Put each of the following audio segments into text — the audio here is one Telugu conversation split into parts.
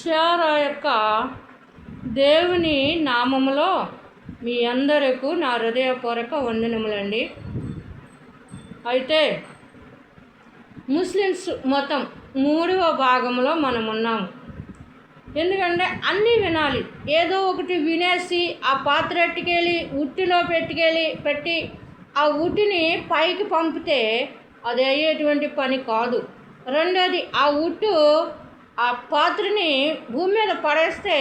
షారా యొక్క దేవుని నామములో మీ అందరకు నా హృదయపూర్వక వందనములండి. అయితే ముస్లిమ్స్ మొత్తం మూడవ భాగంలో మనం ఉన్నాము ఎందుకంటే అన్నీ వినాలి. ఏదో ఒకటి వినేసి ఆ పాత్ర ఎట్టుకెళ్ళి ఉట్టిలో పెట్టుకెళ్ళి పెట్టి ఆ ఉట్టిని పైకి పంపితే అది అయ్యేటువంటి పని కాదు. రెండోది ఆ ఉట్టు ఆ పాత్రని భూమి మీద పడేస్తే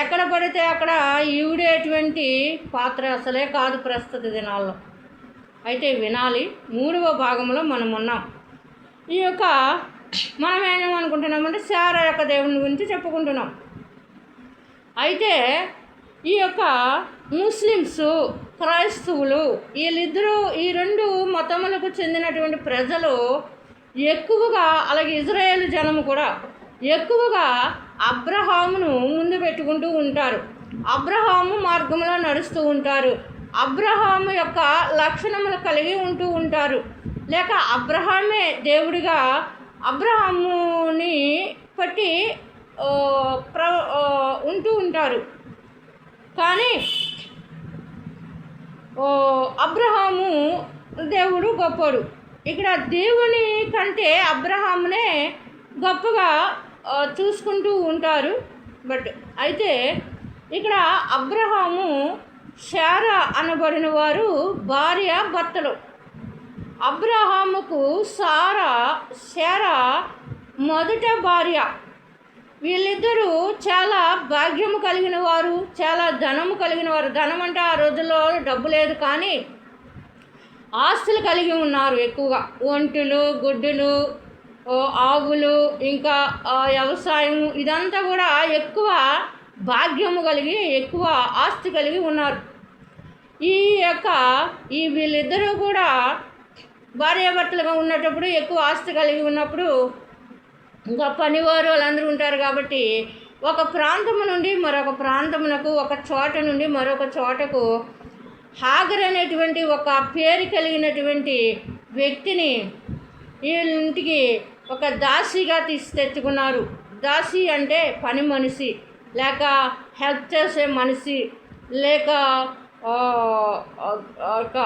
ఎక్కడ పడితే అక్కడ ఈవిడేటువంటి పాత్ర అసలే కాదు ప్రస్తుత దినాల్లో. అయితే వినాలి మూడవ భాగంలో మనం ఉన్నాం. ఈ యొక్క మనం ఏమనుకుంటున్నామంటే శార యొక్క దేవుని గురించి చెప్పుకుంటున్నాం. అయితే ఈ యొక్క ముస్లిమ్స్ క్రైస్తవులు వీళ్ళిద్దరూ ఈ రెండు మతములకు చెందినటువంటి ప్రజలు ఎక్కువగా అలాగే ఇజ్రాయేల్ జనము కూడా ఎక్కువగా అబ్రహామును ముందు పెట్టుకుంటూ ఉంటారు. అబ్రహాము మార్గంలో నడుస్తూ ఉంటారు. అబ్రహాము యొక్క లక్షణములు కలిగి ఉంటూ ఉంటారు. లేక అబ్రహామే దేవుడిగా అబ్రహాముని పట్టి ప్ర ఉంటూ ఉంటారు. కానీ ఓ అబ్రహాము దేవుడు గొప్పడు. ఇక్కడ దేవుని కంటే అబ్రహామునే గొప్పగా చూసుకుంటూ ఉంటారు. బట్ అయితే ఇక్కడ అబ్రహాము శార అనబడిన వారు భార్య భర్తలు. అబ్రహాముకు సారా శారా మొదట భార్య. వీళ్ళిద్దరూ చాలా భాగ్యము కలిగిన వారు చాలా ధనము కలిగిన వారు. ధనం అంటే ఆ రోజుల్లో డబ్బు లేదు కానీ ఆస్తులు కలిగి ఉన్నారు ఎక్కువగా. ఒంటులు గుడ్డులు ఆవులు ఇంకా వ్యవసాయం ఇదంతా కూడా ఎక్కువ భాగ్యము కలిగి ఎక్కువ ఆస్తి కలిగి ఉన్నారు. ఈ యొక్క ఈ వీళ్ళిద్దరూ కూడా భార్యాభర్తలుగా ఉన్నప్పుడు ఎక్కువ ఆస్తి కలిగి ఉన్నప్పుడు ఇంకా పనివారు వాళ్ళందరూ ఉంటారు కాబట్టి ఒక ప్రాంతము నుండి మరొక ప్రాంతమునకు ఒక చోట నుండి మరొక చోటకు హాగర్ అనేటువంటి ఒక పేరు కలిగినటువంటి వ్యక్తిని వీళ్ళ ఇంటికి ఒక దాసిగా తీసి తెచ్చుకున్నారు దాసి అంటే పని మనిషి లేక హెల్ప్ చేసే మనిషి లేక ఒక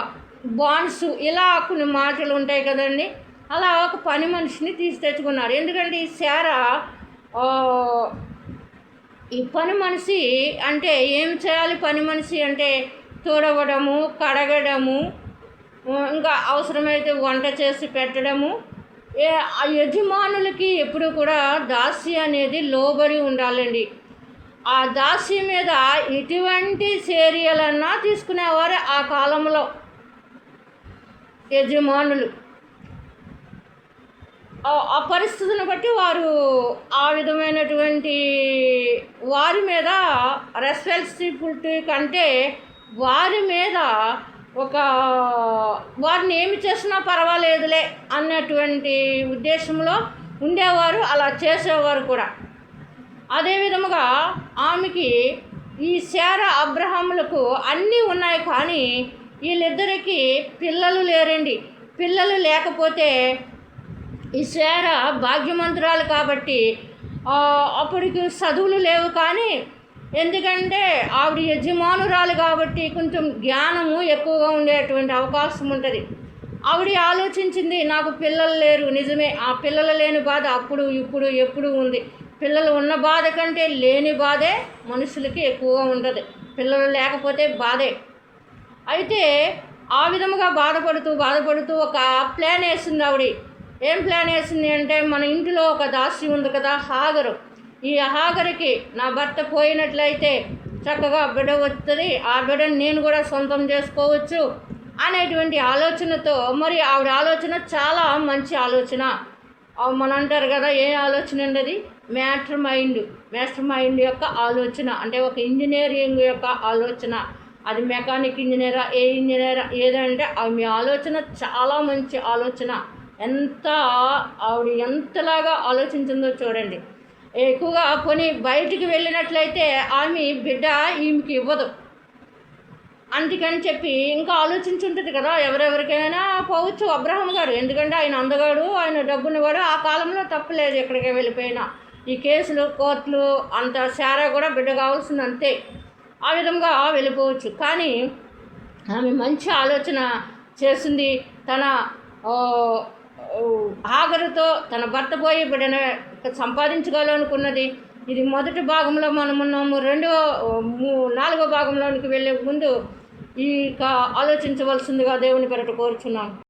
బాండ్స్ ఇలా కొన్ని మాటలు ఉంటాయి కదండి. అలా ఒక పని మనిషిని తీసి తెచ్చుకున్నారు ఎందుకంటే ఈ శార ఈ పని మనిషి అంటే ఏం చేయాలి? పని మనిషి అంటే తుడవడము కడగడము ఇంకా అవసరమైతే వంట చేసి పెట్టడము. ఏ ఆ యజమానులకి ఎప్పుడు కూడా దాసి అనేది లోబడి ఉండాలండి. ఆ దాసి మీద ఎటువంటి చర్యలన్నా తీసుకునేవారు ఆ కాలంలో యజమానులు. ఆ- ఆ పరిస్థితిని బట్టి వారు ఆ విధమైనటువంటి వారి మీద రెస్పాన్సిబిలిటీ కంటే వారి మీద ఒక వారిని ఏమి చేసినా పర్వాలేదులే అన్నటువంటి ఉద్దేశంలో ఉండేవారు అలా చేసేవారు కూడా. అదే విధముగా ఆమెకి ఈ శార అబ్రహాములకు అన్నీ ఉన్నాయి కానీ వీళ్ళిద్దరికి పిల్లలు లేరండి. పిల్లలు లేకపోతే ఈ శార భాగ్యమంతురాలు కాబట్టి అప్పటికి చదువులు లేవు కానీ ఎందుకంటే ఆవిడ యజమానురాలు కాబట్టి కొంచెం జ్ఞానము ఎక్కువగా ఉండేటువంటి అవకాశం ఉంటుంది. ఆవిడ ఆలోచించింది నాకు పిల్లలు లేరు నిజమే ఆ పిల్లలు లేని బాధ అప్పుడు ఇప్పుడు ఎప్పుడు ఉంది. పిల్లలు ఉన్న బాధ కంటే లేని బాధే మనుషులకి ఎక్కువగా ఉంటుంది. పిల్లలు లేకపోతే బాధే. అయితే ఆ విధముగా బాధపడుతూ బాధపడుతూ ఒక ప్లాన్ వేసింది ఆవిడ. ఏం ప్లాన్ వేసింది అంటే మన ఇంటిలో ఒక దాసి ఉంది కదా హాగరు ఈ అహాగరికి నా భర్త పోయినట్లయితే చక్కగా బిడ్డ వస్తుంది. ఆ బిడ్డను నేను కూడా సొంతం చేసుకోవచ్చు అనేటువంటి ఆలోచనతో మరి ఆవిడ ఆలోచన చాలా మంచి ఆలోచన. మన అంటారు కదా ఏ ఆలోచన అండి అది మ్యాటర్ మైండ్. మాస్టర్ మైండ్ యొక్క ఆలోచన. అంటే ఒక ఇంజనీరింగ్ యొక్క ఆలోచన. అది మెకానిక్ ఇంజనీరా ఏ ఇంజనీరా ఏదంటే మీ ఆలోచన చాలా మంచి ఆలోచన. ఎంత ఆవిడ ఎంతలాగా ఆలోచించిందో చూడండి. ఎక్కువగా కొని బయటికి వెళ్ళినట్లయితే ఆమె బిడ్డ ఈమెకి ఇవ్వదు. అందుకని చెప్పి ఇంకా ఆలోచించుంటుంది కదా ఎవరెవరికైనా పోవచ్చు అబ్రహం గారు. ఎందుకంటే ఆయన అందగాడు ఆయన డబ్బున్నవాడు ఆ కాలంలో తప్పలేదు ఎక్కడికి వెళ్ళిపోయినా. ఈ కేసులు కోర్టులు అంత సారా కూడా బిడ్డ కావాల్సింది అంతే ఆ విధంగా వెళ్ళిపోవచ్చు. కానీ ఆమె మంచి ఆలోచన చేసింది తన ఆగరుతో తన భర్త పోయి బిడ్డను సంపాదించుకోవాలనుకున్నది. ఇది మొదటి భాగంలో మనం ఉన్నాము. రెండో మూ- నాలుగో భాగంలోనికి వెళ్ళే ముందు ఈ క- ఆలోచించవలసిందిగా దేవుని పెరట కోరుచున్నాను.